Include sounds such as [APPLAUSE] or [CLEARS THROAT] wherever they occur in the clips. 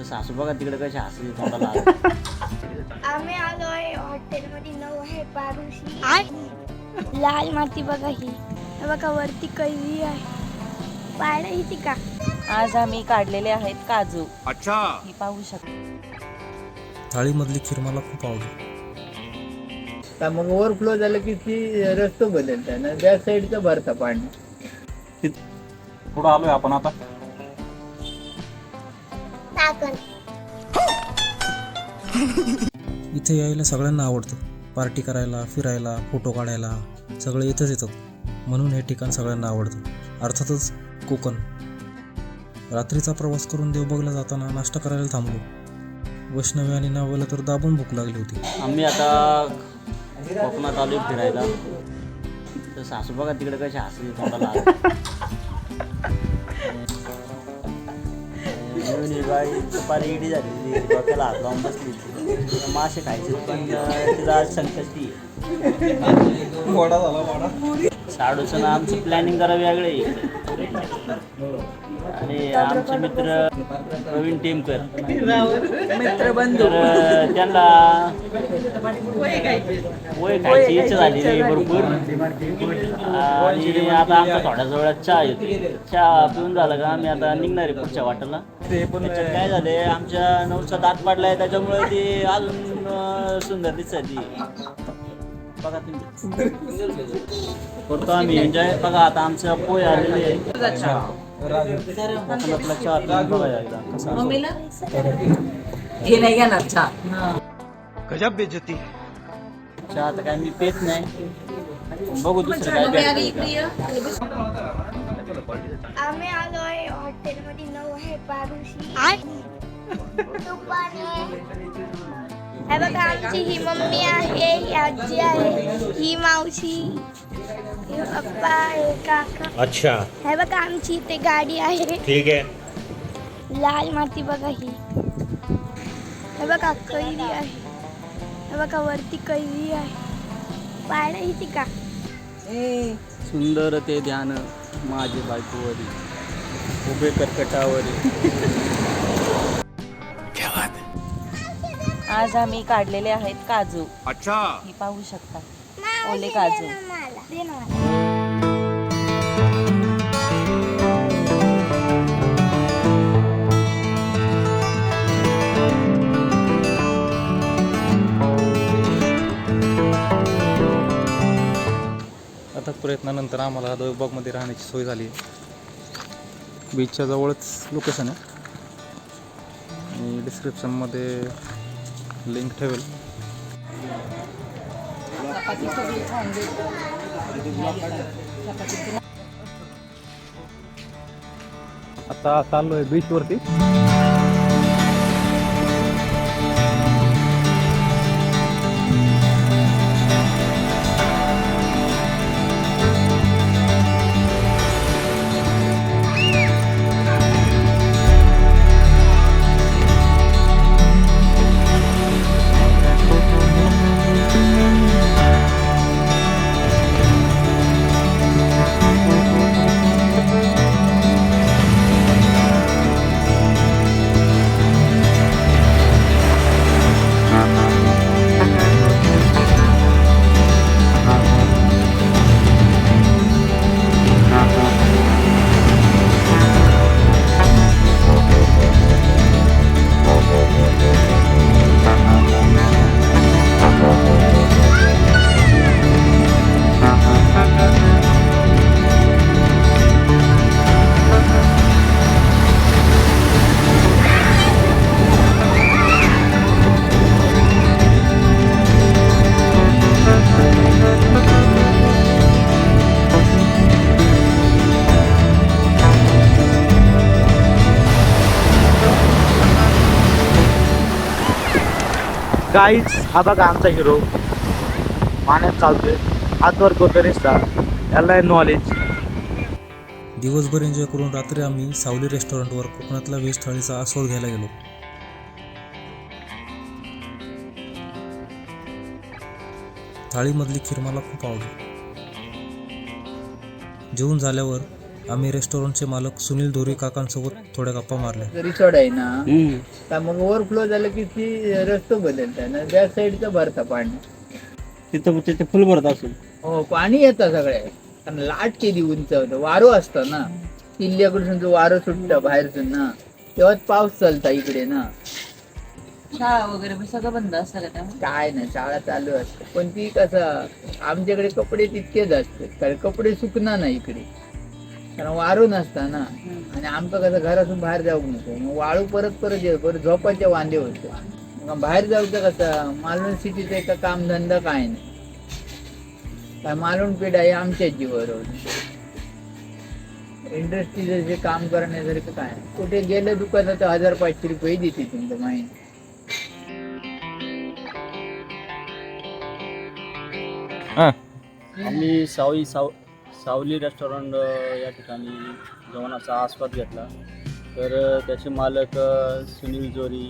तर सासू बघा तिकडे कशी हसली तोंडाला आलं. [LAUGHS] आम्ही आलोय हॉटेलमध्ये नऊ आहे पारुशी लाल माती बघा ही. हे बघा वरती कैरी आहे. पायऱ्या ही का? आज आम्ही काढलेले आहेत काजू. अच्छा. ही पाहू शकता थाळीमधली खीर मला खूप आवडली. तर मग ओव्हरफ्लो झालं की ती रस्तो बदलतात ना? त्या साईडचं भरतं पाणी. कुठं आलोय आपण आता? [LAUGHS] इथे यायला सगळ्यांना आवडतं. पार्टी करायला फिरायला फोटो काढायला सगळे इथंच येतात. म्हणून हे ठिकाण सगळ्यांना आवडतं. अर्थातच कोकण. रात्रीचा प्रवास करून देवबागला जाताना नाश्ता करायला थांबलो. वैष्णवी आणि नावाला तर दाबून भूक लागली होती. आम्ही आता कोकणात आलोय फिरायला. तर सासू बघा तिकडे कशी हसली तोंडाला ही बाई दुपारी इडी झालेली डोक्याला हात लावून बसली. मासे खायचे पण तिला आज संकष्टी साडूचं ना आमची प्लॅनिंग जरा वेगळे आहे. आणि आमचे मित्र प्रवीण टेमकर मित्रबंधू तर अं, त्यांना पोहे खायची इच्छा झालेली भरपूर. आणि आता आमचा थोड्या वेळात चहा येतो चहा पिऊन झाला का आम्ही आता निघणार आहे पुढच्या वाटेला. त्याच्यात काय झाले आमच्या नऊचा दात पडलाय त्याच्यामुळे ती अजून अं, सुंदर दिसत ती. बघा तुम्ही. करतो आम्ही. एन्जॉय बघा आता आमचं पोहे आलेले आहे. कोकणातला चहा पिऊन बघा एकदा कसा असतो. हे नाही घेणार चहा. गजब बेइज्जती. चहा आता काय मी पेत नाही. बघू दुसरं काय भेटतं. आम्ही आलोय हॉटेलमध्ये नऊ आहे पारुशी तुपाने हे बघा आमची ही मम्मी आहे ही आजी आहे ही मावशी ही पप्पा आहे काका. अच्छा. हे बघा आमची इथे गाडी आहे. ठीक आहे. लाल माती बघा ही. हे बघा कैरी आहे. हे बघा वरती कैरी आहे. पायऱ्या ही का? सुंदर ते ध्यान. माझे बायकोवरी. उभे कर्कटावरी. आज आम्ही काढलेले आहेत काजू. अच्छा. ही पाहू शकता. ओले काजू. प्रयत्नानंतर आम्हाला देवबागमध्ये राहण्याची सोय झाली. आहे बीचच्या जवळच लोकेशन आहे. आणि डिस्क्रिप्शनमध्ये लिंक ठेवेल. आता चाललो आहे बीचवरती काहीच हा बघा आमचा हिरो पाण्यात चालतोय. हातवर करतो रिस्ता याला नॉलेज दिवसभर एन्जॉय करून रात्री आम्ही सावली रेस्टॉरंटवर कोकणातल्या वेस्ट थाळीचा आस्वाद घ्यायला गेलो. थाळीमधली खीर मला खूप आवडली. जेवून झाल्यावर आम्ही रेस्टॉरंटचे मालक सुनील धोरी काकांसोबत थोड्या गप्पा मारल्या. रिसॉर्ट आहे ना तर मग ओव्हरफ्लो झालं की ती रस्तो बदलतात ना त्या साईडचं भरतं पाणी. तिथं तिथे फुल भरत असून हो पाणी येतं सगळे कारण लाट केली उंच होतं वारो असतं ना. किल्ल्याकडून जो वारं सुटतं बाहेरचं ना. तेव्हाच पाऊस चालता इकडे ना. शाळा वगैरे पण सगळं बंद असतं का त्यामुळे काय नाही शाळा चालू असते. पण ती कसं आमच्याकडे कपडे तितकेच असते कारण कपडे सुकणार नाही इकडे. कारण वारू नसता ना आणि आमचं कसं घरातून बाहेर जाऊ नको. मग वाळू परत परत येऊ परत झोपाचे वांदे होते. मग बाहेर जाऊचं कसं मालवण सिटीचं एका कामधंदा काय नाही. काय मालवण पेठ आहे आमच्याच जीवावर. इंडस्ट्रीचं जे काम करण्यासारखं काय. कुठे गेलं दुकानात तर हजार पाचशे रुपये देते तुमचं माहिती. आम्ही सावली साव सावली रेस्टॉरंट या ठिकाणी जेवणाचा आस्वाद घेतला. तर त्याचे मालक सुनील जोरी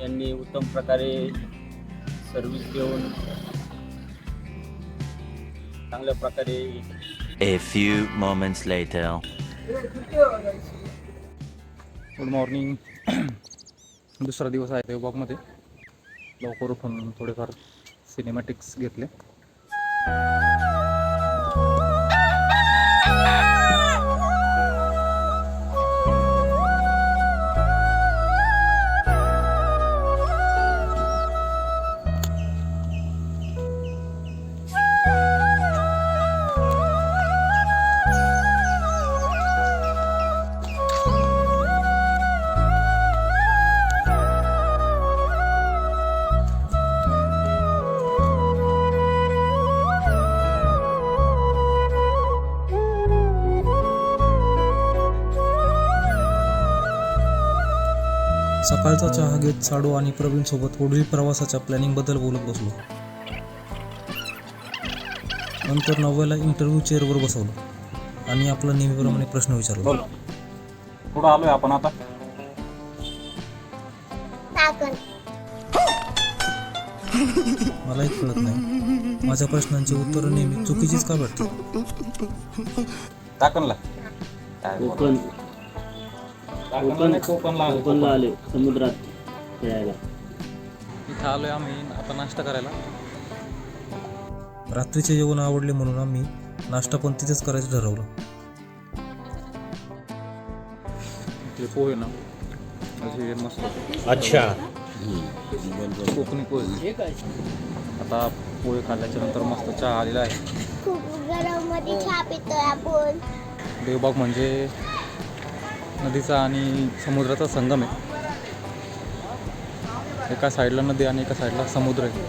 यांनी उत्तम प्रकारे सर्व्हिस देऊन चांगल्या प्रकारे A few moments later. Good morning [CLEARS THROAT] दुसरा दिवस आहे देवबागमध्ये लवकर उठून थोडेफार सिनेमॅटिक्स घेतले. सकाळचा चहा घेत साडू आणि प्रवीण सोबत पुढील प्रवासाच्या प्लॅनिंगबद्दल बोलत बसलो. नंतर नव्याला इंटरव्ह्यू चेअरवर बसवलं आणि आपला नेहमीप्रमाणे प्रश्न विचारला. बोल. कुठं आलोय आपण आता? मलाही कळत नाही. माझ्या प्रश्नांची उत्तरं नेहमी चुकीचीच का भेटतात? काय बोल. कोकण कोकणला आले समुद्रात खेळायला. इथं आलोय आम्ही आता नाश्ता करायला. रात्रीचे जेवण आवडले म्हणून आम्ही नाश्ता पण तिथेच करायचं ठरवलं. ते पोहे ना असे मस्त. अच्छा. कोकणी पोहे. आता पोहे खाल्ल्याच्या नंतर मस्त चहा आलेला आहे. खूप गरममध्ये चहा पितोय आपण. देवबाग म्हणजे नदीचा आणि समुद्राचा संगम आहे. एका साईडला नदी आणि एका साईडला समुद्र आहे.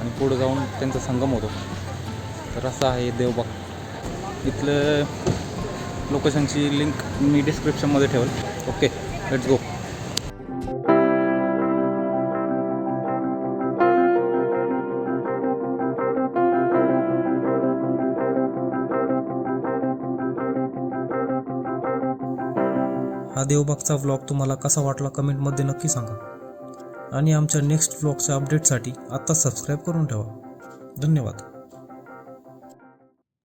आणि पुढे जाऊन त्यांचा संगम होतो. तर असं आहे देवबाग. इथलं लोकेशनची लिंक मी डिस्क्रिप्शनमध्ये ठेवेल. ओके लेट्स गो हा देवबागचा व्लॉग तुम्हाला कसा वाटला कमेंटमध्ये नक्की सांगा. आणि आमच्या नेक्स्ट व्लॉगच्या अपडेटसाठी आत्ताच सबस्क्राईब करून ठेवा. धन्यवाद.